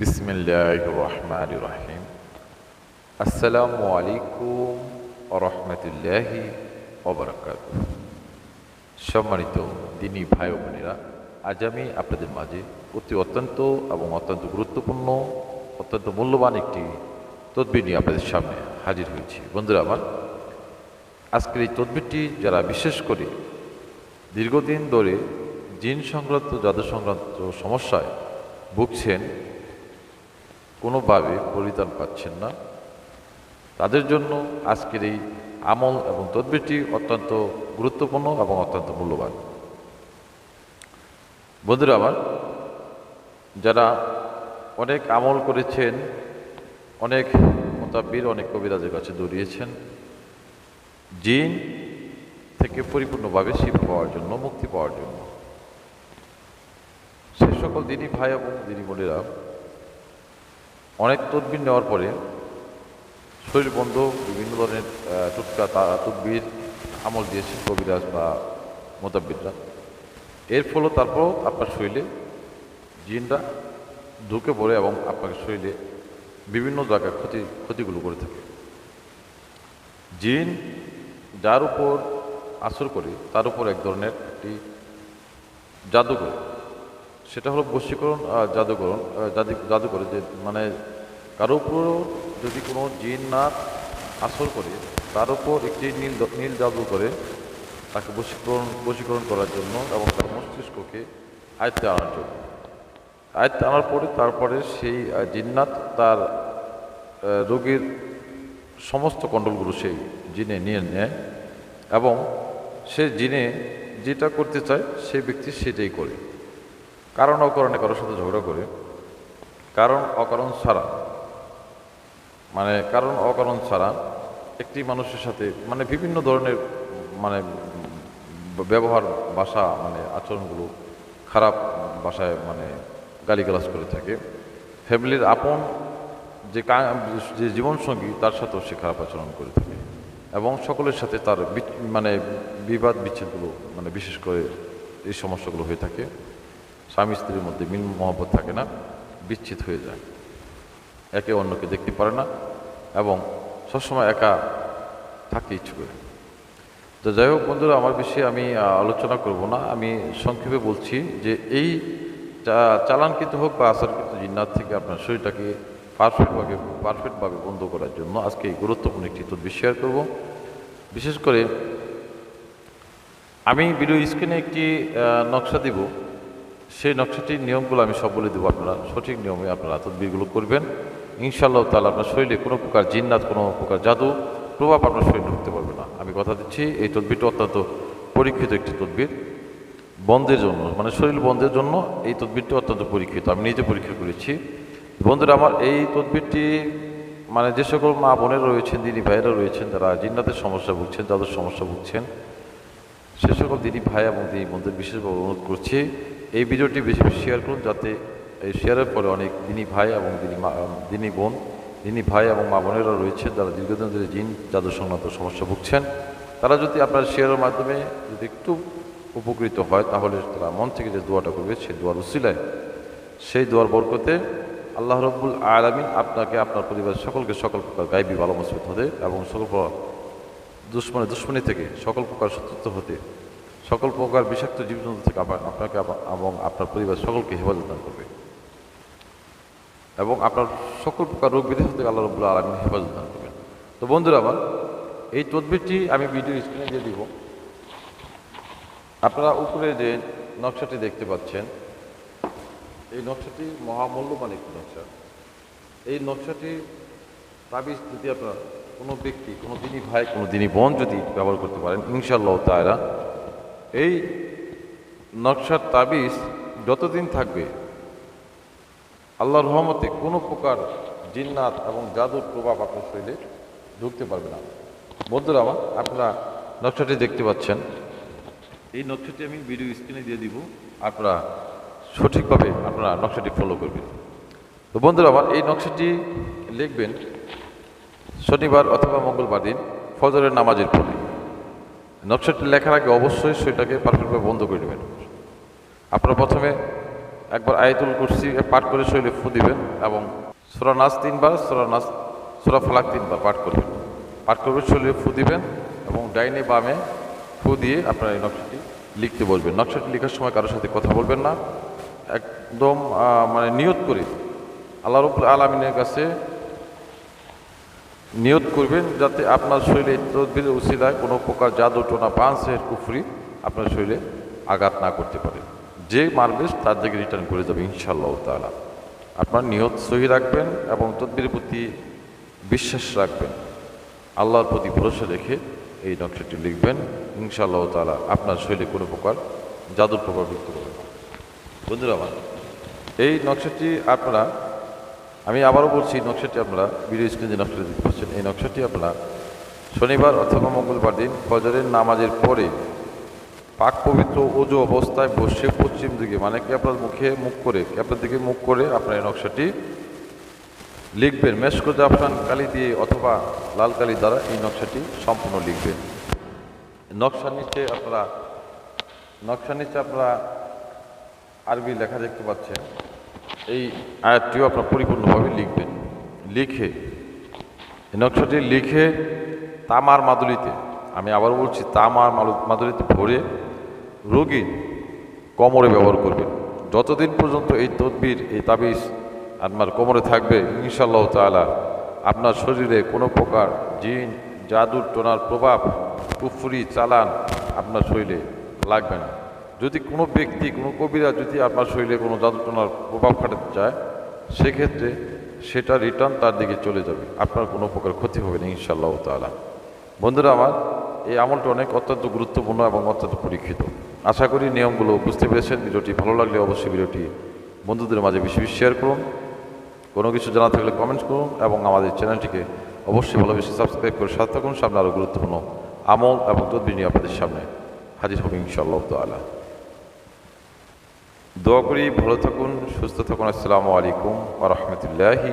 বিসমিল্লাহ রহমান রহিম আসসালামু আলাইকুম রহমতুল্লাহি ওবরাকাত সম্মানিত দিনী ভাই বোনেরা, আজ আমি আপনাদের মাঝে অতি অত্যন্ত এবং অত্যন্ত গুরুত্বপূর্ণ, অত্যন্ত মূল্যবান একটি তদবির নিয়ে আপনাদের সামনে হাজির হয়েছি। বন্ধুরা আমার, আজকের এই তদবিরটি যারা বিশেষ করে দীর্ঘদিন ধরে জিন সংক্রান্ত, জাদু সংক্রান্ত সমস্যায় ভুগছেন কোনোভাবে পরিত্রাণ পাচ্ছেন না। তাদের জন্য আজকের এই আমল এবং তদবিরটি অত্যন্ত গুরুত্বপূর্ণ এবং অত্যন্ত মূল্যবান। বন্ধুরা আমার, যারা অনেক আমল করেছেন, অনেক মোতাব্বির, অনেক কবিরাজের কাছে দৌড়িয়েছেন, জিন থেকে পরিপূর্ণভাবে শিব পাওয়ার জন্য, মুক্তি পাওয়ার জন্য। সে সকল দিনী ভাই এবং দিনী বোনেরা অনেক তদবির নেওয়ার পরে শরীর বন্ধ বিভিন্ন ধরনের টুটকা তা- তদবির আমল দিয়েছেন কবিরাজ বা মোতাব্বিররা। এর ফলে তারপরও আপনার শরীরে জিনরা ঢুকে পড়ে এবং আপনার শরীরে বিভিন্ন জায়গায় ক্ষতি, ক্ষতিগুলো করে থাকে। জিন যার উপর আসর করে, তার উপর এক ধরনের একটি জাদু করে সেটা হলো বশীকরণ আহ, জাদুকরণ জাদু করে যে মানে কারও উপরও যদি কোনো জিন না আসর করে তার উপর একটি নীল নীল জাদু করে তাকে বশীকরণ বশীকরণ করার জন্য এবং তার মস্তিষ্ককে আয়ত্তে আনার জন্য। আয়ত্তে আনার পরে তারপরে সেই জিন্নাত তার রোগীর সমস্ত কন্ট্রোলগুলো সেই জিনে নিয়ে নেয় এবং সে জিনে যেটা করতে চায় সে ব্যক্তি সেটাই করে। কারণ অকারণে কারোর সাথে ঝগড়া করে, কারণ অকারণ ছাড়া। মানে কারণ অকারণ ছাড়া একটি মানুষের সাথে মানে বিভিন্ন ধরনের মানে ব্যবহার, ভাষা মানে আচরণগুলো খারাপ ভাষায় মানে গালিগালাজ করে থাকে। ফ্যামিলির আপন যে যে জীবনসঙ্গী, তার সাথেও সে খারাপ আচরণ করে থাকে। এবং সকলের সাথে তার মানে বিবাদ বিচ্ছেদগুলো মানে বিশেষ করে এই সমস্যাগুলো হয়ে থাকে। স্বামী স্ত্রীর মধ্যে মিল মহব্বত থাকে না, বিচ্ছেদ হয়ে যায়। একে অন্যকে দেখতে পারে না এবং সবসময় একা থাকতে ইচ্ছে করে। তো যাই হোক বন্ধুরা, আমার বিষয়ে আমি আলোচনা করব না। আমি সংক্ষেপে বলছি যে এই চালানকৃত হোক বা আসারকৃত জিন্নাত থেকে আপনার শরীরটাকে পারফেক্টভাবে পারফেক্টভাবে বন্ধ করার জন্য আজকে এই গুরুত্বপূর্ণ একটি তদবির শেয়ার করব। বিশেষ করে আমি ভিডিও স্ক্রিনে একটি নকশা দিব। সেই নকশাটির নিয়মগুলো আমি সব বলে দেবো আপনারা। সঠিক নিয়মে আপনারা তদবিরগুলো করবেন। ইনশাআল্লাহ তাহলে আপনার শরীরে কোনো প্রকার জিন্নাত, কোনো প্রকার জাদু প্রভাব আপনার শরীরে ঢুকতে পারবে না। আমি কথা দিচ্ছি, এই তদবিরটা অত্যন্ত পরীক্ষিত একটি তদবির। বন্ধের জন্য মানে শরীর বন্ধের জন্য এই তদবিরটি অত্যন্ত পরীক্ষিত। আমি নিজে পরীক্ষা করেছি। বন্ধুরা, আমার এই তদবিরটি মানে যে সকল মা বোনেরা রয়েছেন, দিদি ভাইয়েরা রয়েছেন, যারা জিন্নাতের সমস্যা ভুগছেন যাদের সমস্যা ভুগছেন, সে সকল দিদি ভাই এবং দিদি বোনদের বিশেষভাবে অনুরোধ করছি এই ভিডিওটি বেশি বেশি শেয়ার করুন যাতে এই শেয়ারের পরে অনেক দিনী ভাই এবং দিনী মা দিনী বোন, দিনী ভাই এবং মা বোনেরা রয়েছেন যারা দীর্ঘদিন ধরে জিন জাদু সংক্রান্ত সমস্যা ভুগছেন। তারা যদি আপনার শেয়ারের মাধ্যমে যদি একটু উপকৃত হয়, তাহলে তারা মন থেকে যে দোয়াটা করবে, সেই দোয়ার উসিলায়। সেই দোয়ার বরকতে আল্লাহ রব্বুল আলমিন আপনাকে, আপনার পরিবারের সকলকে সকল প্রকার গাইবি ভালো মসজিদ হতে এবং সকল প্রকার দুশ্মনে দুশ্মনী থেকে সকল প্রকার শত্রুত্ব হতে সকল প্রকার বিষাক্ত জীবজন্তু থেকে আপনাকে এবং আপনার পরিবার সকলকে হেফাজত দান করবে। এবং আপনার সকল প্রকার রোগ বিদেশ থেকে আল্লাহ রবুল্লা আলমিন হেফাজত দান করবেন। তো বন্ধুরা আমার, এই তদবিরটি আমি ভিডিও স্ক্রিনে দিয়ে দিব। আপনারা উপরে যে নকশাটি দেখতে পাচ্ছেন, এই নকশাটি মহামূল্যবান একটি নকশা। এই নকশাটি তাবিজ যদি আপনার কোনো ব্যক্তি, কোনো দিনই ভাই, কোনো দিনই বোন যদি ব্যবহার করতে পারেন ইনশাল্লাহ তারা এই নকশার তাবিজ যতদিন থাকবে, আল্লাহর রহমতে কোনো প্রকার জিন্নাত এবং জাদুর প্রভাব আপনার শরীরে ঢুকতে পারবে না। বন্ধুরা আমার, আপনারা নকশাটি দেখতে পাচ্ছেন। এই নকশাটি আমি ভিডিও স্ক্রিনে দিয়ে দিব। আপনারা সঠিকভাবে আপনারা নকশাটি ফলো করবেন। তো বন্ধুরা আমার, এই নকশাটি লিখবেন শনিবার অথবা মঙ্গলবার দিন ফজরের নামাজের পরে। নকশাটি লেখার আগে অবশ্যই সেটাকে পারফেক্টভাবে বন্ধ করে নেবেন আপনারা প্রথমে একবার আয়তুল কুরসি পাঠ করে শরীরে ফু দিবেন এবং সুরা নাচ তিনবার, সুরা নাচ সুরা ফালাক তিনবার পাঠ করবেন। পাঠ করবেন শরীরে ফু দিবেন এবং ডাইনে বামে ফু দিয়ে আপনার এই নকশাটি লিখতে বলবেন। নকশাটি লেখার সময় কারোর সাথে কথা বলবেন না। একদম মানে নিয়ত করে আল্লাহ রবুল আলমিনের কাছে নিয়ত করবেন যাতে আপনার শরীরে তদবির উসিলায় কোনো প্রকার জাদু টোনা পাঁচের কুফরি আপনার শরীরে আঘাত না করতে পারে। যে মারবে, তার দিকে রিটার্ন করে যাবে ইনশাল্লাহ তাআলা। আপনার নিয়ত সহি রাখবেন এবং তদবির প্রতি বিশ্বাস রাখবেন। আল্লাহর প্রতি ভরসা রেখে এই নকশাটি লিখবেন। ইনশাআল্লাহ তালা আপনার শরীরে কোনো প্রকার জাদুর প্রভাব বিক্রি করবে বন্ধুরা আমার, এই নকশাটি আপনারা, আমি আবারও বলছি, নকশাটি আপনারা ভিডিও যে নকশাটি দেখতে এই নকশাটি আপনার। শনিবার অথবা মঙ্গলবার দিন ফজরের নামাজের পরে পাক পবিত্র ওজু অবস্থায় বসে পশ্চিম দিকে মানে কি আপনার মুখে মুখ করে আপনার দিকে মুখ করে আপনার এই নকশাটি লিখবেন। মেশকো জাফরান কালি দিয়ে অথবা লাল কালি দ্বারা এই নকশাটি সম্পূর্ণ লিখবেন। নকশার নিচে আপনারা, নকশার নিচে আপনারা আরবি লেখা দেখতে পাচ্ছেন। এই আয়াতটিও আপনার পরিপূর্ণভাবে লিখবেন। লিখে নকশাটি লিখে তামার মাদুলিতে, আমি আবার বলছি তামার মাদুলিতে ভরে রোগী কোমরে ব্যবহার করবেন। যতদিন পর্যন্ত এই তদবির, এই তাবিজ আপনার কোমরে থাকবে ইনশাল্লাহ তাআলা আপনার শরীরে কোনো প্রকার জিন, জাদুর টোনার প্রভাব, কুফুরি, চালান আপনার শরীরে লাগবে না। যদি কোনো ব্যক্তি, কোনো কবিরা যদি আপনার শরীরে কোনো জাদু টোনার প্রভাব খাটাতে চায়, সেক্ষেত্রে সেটা রিটার্ন তার দিকে চলে যাবে। আপনার কোনো প্রকার ক্ষতি হবে না ইনশাল্লাহ তাআলা। বন্ধুরা আমার, এই আমলটা অনেক অত্যন্ত গুরুত্বপূর্ণ এবং অত্যন্ত পরীক্ষিত। আশা করি নিয়মগুলো বুঝতে পেরেছেন। ভিডিওটি ভালো লাগলে অবশ্যই ভিডিওটি বন্ধুদের মাঝে বেশি বেশি শেয়ার করুন। কোনো কিছু জানা থাকলে কমেন্ট করুন এবং আমাদের চ্যানেলটিকে অবশ্যই ভালোবেসে সাবস্ক্রাইব করে সাথে থাকুন। সামনে আরও গুরুত্বপূর্ণ আমল এবং তদবির নিয়ে আপনাদের সামনে হাজির হবে ইনশাআল্লাহ তাআলা। দোয়া করি ভালো থাকুন সুস্থ থাকুন। আসসালামু আলাইকুম আ রহমতুল্লাহি